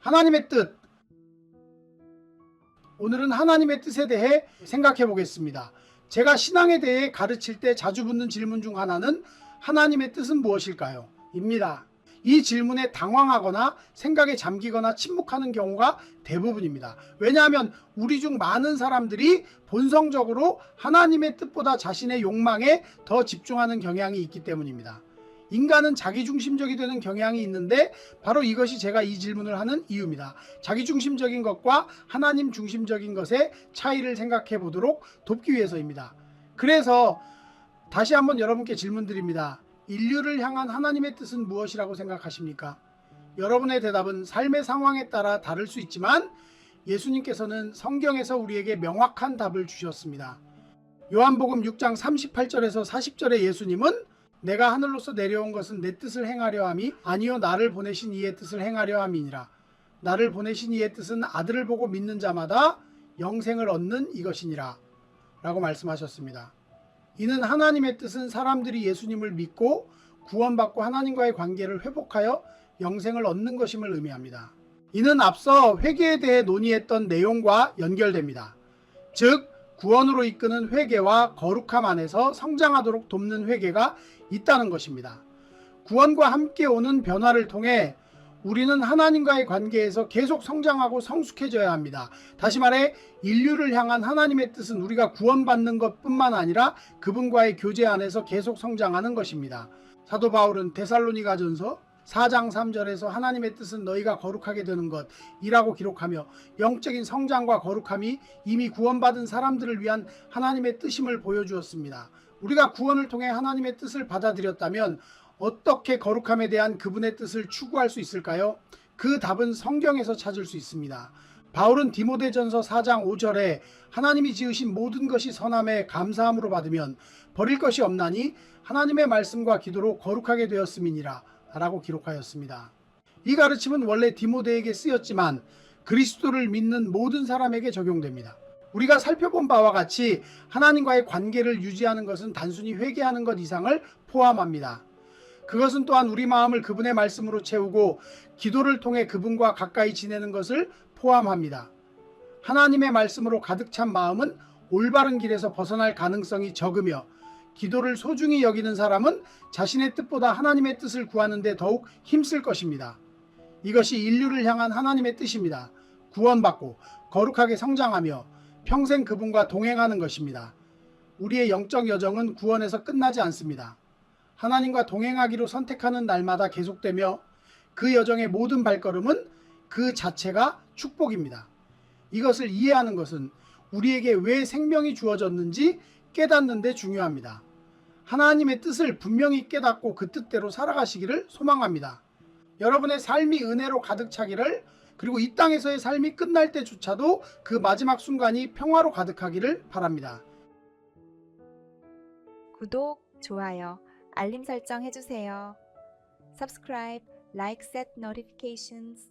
하나님의 뜻. 오늘은 하나님의 뜻에 대해 생각해 보겠습니다. 제가 신앙에 대해 가르칠 때 자주 묻는 질문 중 하나는 하나님의 뜻은 무엇일까요? 입니다. 이 질문에 당황하거나 생각에 잠기거나 침묵하는 경우가 대부분입니다. 왜냐하면 우리 중 많은 사람들이 본성적으로 하나님의 뜻보다 자신의 욕망에 더 집중하는 경향이 있기 때문입니다. 인간은 자기중심적이 되는 경향이 있는데 바로 이것이 제가 이 질문을 하는 이유입니다. 자기중심적인 것과 하나님 중심적인 것의 차이를 생각해 보도록 돕기 위해서입니다. 그래서 다시 한번 여러분께 질문 드립니다. 인류를 향한 하나님의 뜻은 무엇이라고 생각하십니까? 여러분의 대답은 삶의 상황에 따라 다를 수 있지만 예수님께서는 성경에서 우리에게 명확한 답을 주셨습니다. 요한복음 6장 38절에서 40절의 예수님은 내가 하늘로서 내려온 것은 내 뜻을 행하려 함이 아니요 나를 보내신 이의 뜻을 행하려 함이니라. 나를 보내신 이의 뜻은 아들을 보고 믿는 자마다 영생을 얻는 이것이니라. 라고 말씀하셨습니다. 이는 하나님의 뜻은 사람들이 예수님을 믿고 구원받고 하나님과의 관계를 회복하여 영생을 얻는 것임을 의미합니다. 이는 앞서 회개에 대해 논의했던 내용과 연결됩니다. 즉 구원으로 이끄는 회개와 거룩함 안에서 성장하도록 돕는 회개가 있다는 것입니다. 구원과 함께 오는 변화를 통해 우리는 하나님과의 관계에서 계속 성장하고 성숙해져야 합니다. 다시 말해 인류를 향한 하나님의 뜻은 우리가 구원받는 것 뿐만 아니라 그분과의 교제 안에서 계속 성장하는 것입니다. 사도 바울은 데살로니가 전서 4장 3절에서 하나님의 뜻은 너희가 거룩하게 되는 것이라고 기록하며 영적인 성장과 거룩함이 이미 구원받은 사람들을 위한 하나님의 뜻임을 보여주었습니다. 우리가 구원을 통해 하나님의 뜻을 받아들였다면 어떻게 거룩함에 대한 그분의 뜻을 추구할 수 있을까요? 그 답은 성경에서 찾을 수 있습니다. 바울은 디모데전서 4장 5절에 하나님이 지으신 모든 것이 선함에 감사함으로 받으면 버릴 것이 없나니 하나님의 말씀과 기도로 거룩하게 되었음이니라 라고 기록하였습니다. 이 가르침은 원래 디모데에게 쓰였지만 그리스도를 믿는 모든 사람에게 적용됩니다. 우리가 살펴본 바와 같이 하나님과의 관계를 유지하는 것은 단순히 회개하는 것 이상을 포함합니다. 그것은 또한 우리 마음을 그분의 말씀으로 채우고 기도를 통해 그분과 가까이 지내는 것을 포함합니다. 하나님의 말씀으로 가득 찬 마음은 올바른 길에서 벗어날 가능성이 적으며 기도를 소중히 여기는 사람은 자신의 뜻보다 하나님의 뜻을 구하는데 더욱 힘쓸 것입니다. 이것이 인류를 향한 하나님의 뜻입니다. 구원받고 거룩하게 성장하며 평생 그분과 동행하는 것입니다. 우리의 영적 여정은 구원에서 끝나지 않습니다. 하나님과 동행하기로 선택하는 날마다 계속되며 그 여정의 모든 발걸음은 그 자체가 축복입니다. 이것을 이해하는 것은 우리에게 왜 생명이 주어졌는지 깨닫는 데 중요합니다. 하나님의 뜻을 분명히 깨닫고 그 뜻대로 살아가시기를 소망합니다. 여러분의 삶이 은혜로 가득 차기를 그리고 이 땅에서의 삶이 끝날 때조차도 그 마지막 순간이 평화로 가득하기를 바랍니다. 구독, 좋아요, 알림 설정 해주세요. Subscribe, like, set notifications.